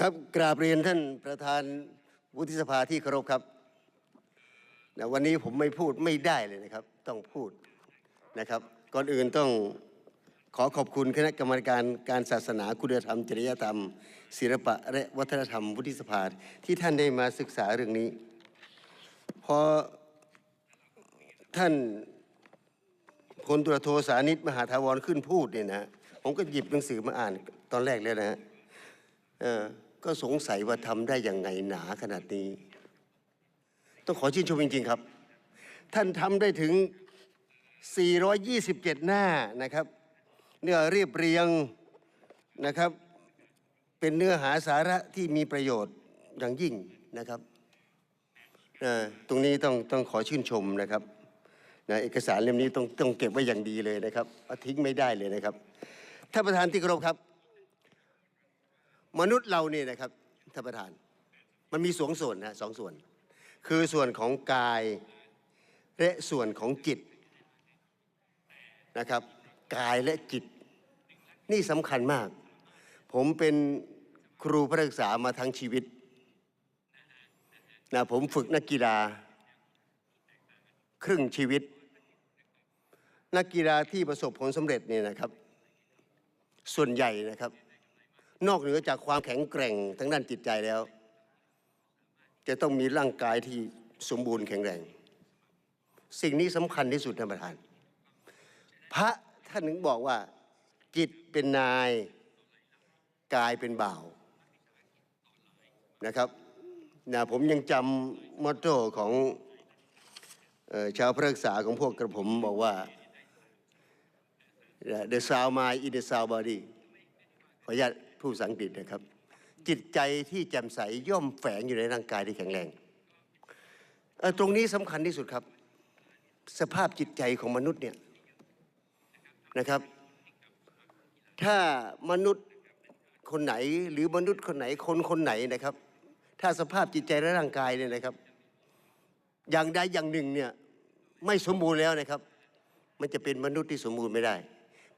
ครับกราบเรียนท่านประธานวุฒิสภาที่เคารพครับนะวันนี้ผมไม่พูดไม่ได้เลยนะครับ ต้องพูดนะครับ ก่อนอื่นต้องขอขอบคุณคณะกรรมการการศาสนาคุณธรรม จริยธรรม ศิลปะและวัฒนธรรมวุฒิสภาที่ท่านได้มาศึกษาเรื่องนี้พอท่านพลตุรโทสานิตมหาธาวรขึ้นพูดเนี่ยนะผมก็หยิบหนังสือมาอ่านตอนแรกเลยนะฮะ ก็สงสัยว่าทำได้ยังไงหนาขนาดนี้ ต้องขอชื่นชมจริง ๆ ครับ ท่านทำได้ถึง 427 หน้านะครับ เนื้อเรียบเรียงนะครับ เป็นเนื้อหาสาระที่มีประโยชน์อย่างยิ่งนะครับตรงนี้ต้องต้องขอชื่นชมนะครับนะเอกสารเล่มนี้ต้องต้องเก็บไว้อย่างดีเลยนะครับอาทิ้งไม่ได้เลยนะครับท่านประธานที่เคารพครับ มนุษย์เราเนี่ยนะครับท่านประธาน มันมีสองส่วนนะสองส่วน คือส่วนของกายและส่วนของจิตนะครับกายและจิต นี่สำคัญมาก ผมเป็นครูพระศึกษามาทั้งชีวิตนะผมฝึกนักกีฬา ครึ่งชีวิต นักกีฬาที่ประสบผลสำเร็จเนี่ยนะครับ ส่วนใหญ่นะครับ นอกเหนือจากความแข็งแกร่งทางด้านจิตใจแล้ว จะต้องมีร่างกายที่สมบูรณ์แข็งแรง สิ่งนี้สำคัญที่สุดท่านประธาน พระท่านถึงบอกว่า จิตเป็นนายกายเป็นบ่าวนะครับนะผมยังจำมอตโต้ของออชาวพระศึกษาของพวกกระผมบอกว่า the sound mind in the sound body ขออนุญาต ผู้ภาษาอังกฤษนะครับ จิตใจที่แจ่มใสย่อมแฝงอยู่ในร่างกายที่แข็งแรงตรงนี้สำคัญที่สุดครับ สภาพจิตใจของมนุษย์เนี่ยนะครับ ถ้ามนุษย์คนไหนหรือมนุษย์คนไหนคนคนไหนนะครับ ถ้าสภาพจิตใจและร่างกายเนี่ยนะครับ อย่างใดอย่างหนึ่งเนี่ยไม่สมบูรณ์แล้วนะครับ มันจะเป็นมนุษย์ที่สมบูรณ์ไม่ได้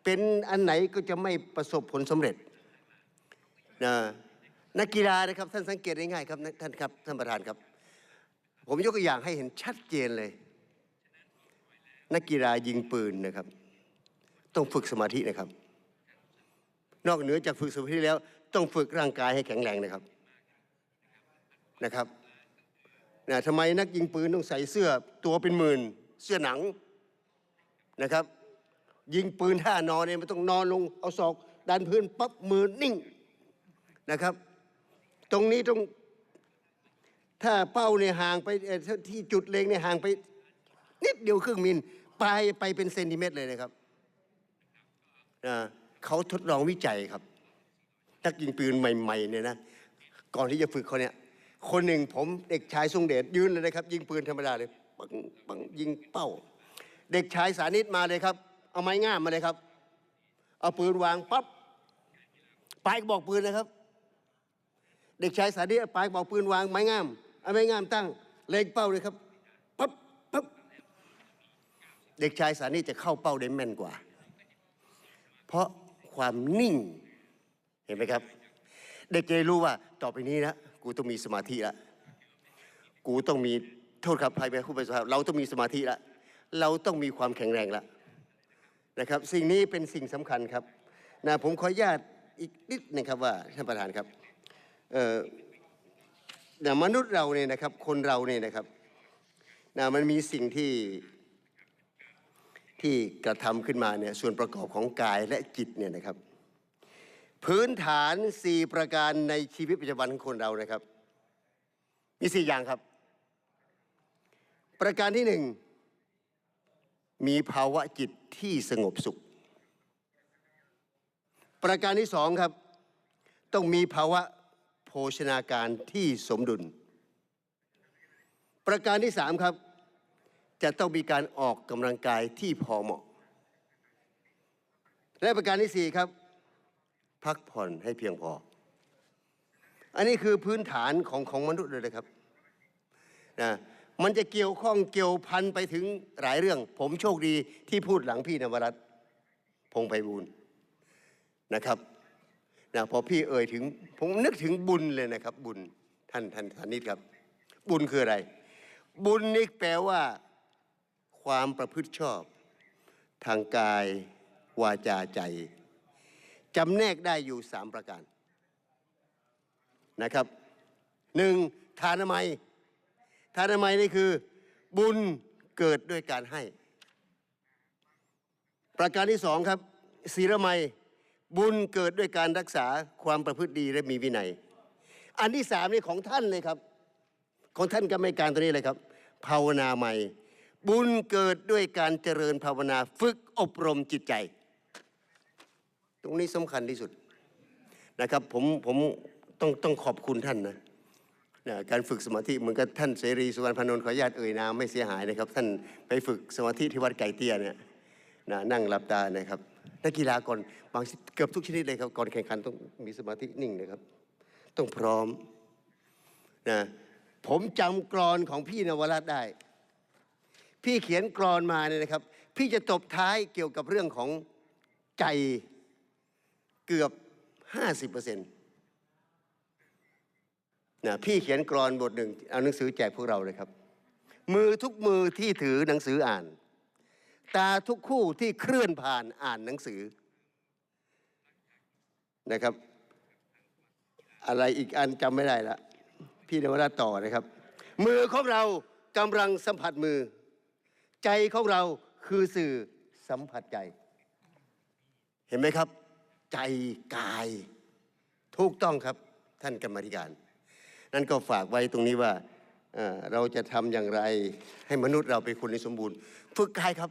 เป็นอันไหนก็จะไม่ประสบผลสำเร็จ นะนักกีฬานะครับท่านสังเกตง่ายๆครับท่านครับท่านประธานครับ ผมยกตัวอย่างให้เห็นชัดเจนเลย นักกีฬายิงปืนนะครับ ต้องฝึกสมาธินะครับ นอกเหนือจากฝึกสมาธิแล้วต้องฝึกร่างกายให้แข็งแรงนะครับนะครับนะทำไมนักยิงปืนต้องใส่เสื้อตัวเป็นหมื่นเสื้อหนังนะครับ ยิงปืนท่านอนเนี่ยมันต้องนอนลงเอาศอกดันพื้นปั๊บมือนิ่ง นะครับ ตรงนี้ต้องถ้าเป้าเนี่ยห่างไปเอ่อที่จุดเล็งเนี่ยห่างไป นิดเดียวครึ่งมิลปลายไปเป็นเซนติเมตรเลยนะครับนะเขาทดลองวิจัยครับนักยิงปืนใหม่ๆเนี่ยนะก่อนที่จะฝึกเขาเนี่ย คนหนึ่งผมเด็กชายทรงเดชยืนเลยนะครับ ยิงปืนธรรมดาเลยปังปังยิงเป้า เด็กชายสานิตมาเลยครับ เอาไม้ง่ามมาเลยครับ เอาปืนวางปั๊บปลายกระบอกปืนนะครับ เด็กชายสานิตเอาปลายกระบอกปืนวางไม้งามเอาไม้งามตั้งเล็งเป้าเลยครับปั๊บปั๊บเด็กชายสานิตจะเข้าเป้าได้แม่นกว่า เพราะความนิ่งเห็นไหมครับ เด็กจะรู้ว่าต่อไปนี้นะกูต้องมีสมาธิละกูต้องมีโทษครับใครเป็นผู้บริสุทธิ์เราต้องมีสมาธิละเราต้องมีความแข็งแรงละนะครับ สิ่งนี้เป็นสิ่งสำคัญครับนะผมขออนุญาตอีกนิดหนึงครับว่าท่านประธานครับ นะมนุษย์เราเนี่ยนะครับ คนเราเนี่ยนะครับนะมันมีสิ่งที่ที่กระทำขึ้นมาเนี่ยส่วนประกอบของกายและจิตเนี่ยนะครับ พื้นฐาน 4 ประการในชีวิตประจำวันของคนเรานะครับ มี4อย่างครับ ประการที่หนึ่งมีภาวะจิตที่สงบสุข ประการที่สองครับ ต้องมีภาวะ ภชนาการที่สมดุล ประการที่สามครับ จะต้องมีการออกกำลังกายที่พอเหมาะ และประการที่สี่ครับ พักผ่อนให้เพียงพอ อันนี้คือพื้นฐานของของมนุษย์เลยนะครับนะมันจะเกี่ยวข้องเกี่ยวพันไปถึงหลายเรื่อง ผมโชคดีที่พูดหลังพี่นวรัตน์พงไพบูลย์นะครับ นะพอพี่เอ่ยถึงผมนึกถึงบุญเลยนะครับ บุญท่านท่านธนิตครับ บุญคืออะไร บุญนี่แปลว่า ความประพฤติชอบ ทางกายวาจาใจจำแนกได้อยู่สามประการนะครับหนึ่งทานามัยทานามัยนี่คือ บุญเกิดด้วยการให้ ประการที่สองครับศีลไมย บุญเกิดด้วยการรักษาความประพฤติดีและมีวินัย อันที่สามนี่ของท่านเลยครับ ของท่านกรรมการตัวนี้เลยครับ ภาวนาใหม่ บุญเกิดด้วยการเจริญภาวนาฝึกอบรมจิตใจ ตรงนี้สำคัญที่สุดนะครับผมผมต้องต้องขอบคุณท่านนะนะการฝึกสมาธิเหมือนกับท่านเสรีสุวรรณพนนท์ขออนุญาตเอ่ยนามไม่เสียหายนะครับ ท่านไปฝึกสมาธิที่วัดไก่เตี้ยเนี่ยนะนั่งหลับตานะครับ นักกีฬาก่อนบางเกือบทุกชนิดเลยครับ ก่อนแข่งขันต้องมีสมาธินิ่งนะครับ ต้องพร้อมนะผมจำกรอนของพี่นวรัตได้ พี่เขียนกรอนมาเนี่ยนะครับ พี่จะตบท้ายเกี่ยวกับเรื่องของใจเกือบ50%นะพี่เขียนกรอนบทหนึ่งเอาหนังสือแจกพวกเราเลยครับ มือทุกมือที่ถือหนังสืออ่าน ตาทุกคู่ที่เคลื่อนผ่านอ่านหนังสือนะครับ อะไรอีกอันจำไม่ได้ละพี่นวราต่อนะครับ มือของเรากำลังสัมผัสมือ ใจของเราคือสื่อสัมผัสใจ เห็นไหมครับ ใจกาย ถูกต้องครับท่านกรรมธิการ นั่นก็ฝากไว้ตรงนี้ว่าเอ่อเราจะทำอย่างไรให้มนุษย์เราเป็นคนที่สมบูรณ์ ฝึกกายครับ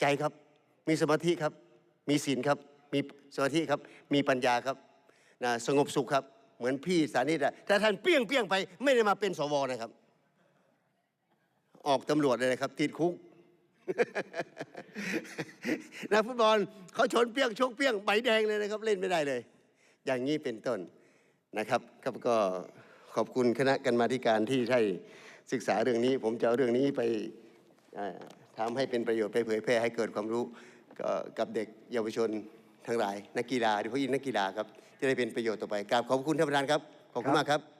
ใจครับ มีสมาธิครับ มีศีลครับ มีสมาธิครับ มีปัญญาครับนะสงบสุขครับ เหมือนพี่สานิตอะถ้าท่านเปี้ยงเปี้ยงไป ไม่ได้มาเป็นสวนะครับ ออกตำรวจเลยนะครับ ติดคุกนักฟุตบอลเขาชนเปี้ยงชกเปี้ยงใบแดงเลยนะครับ เล่นไม่ได้เลย อย่างนี้เป็นต้นนะครับครับก็ขอบคุณคณะกรรมาธิการที่ให้ศึกษาเรื่องนี้ ผมจะเอาเรื่องนี้ไปอ่อ ทำให้เป็นประโยชน์ไปเผยแพร่ให้เกิดความรู้ก็กับเด็กเยาวชนทั้งหลายนักกีฬาโดยเฉพาะยิ่งนักกีฬาครับจะได้เป็นประโยชน์ต่อไปกราบขอบคุณท่านประธานครับขอบคุณมากครับ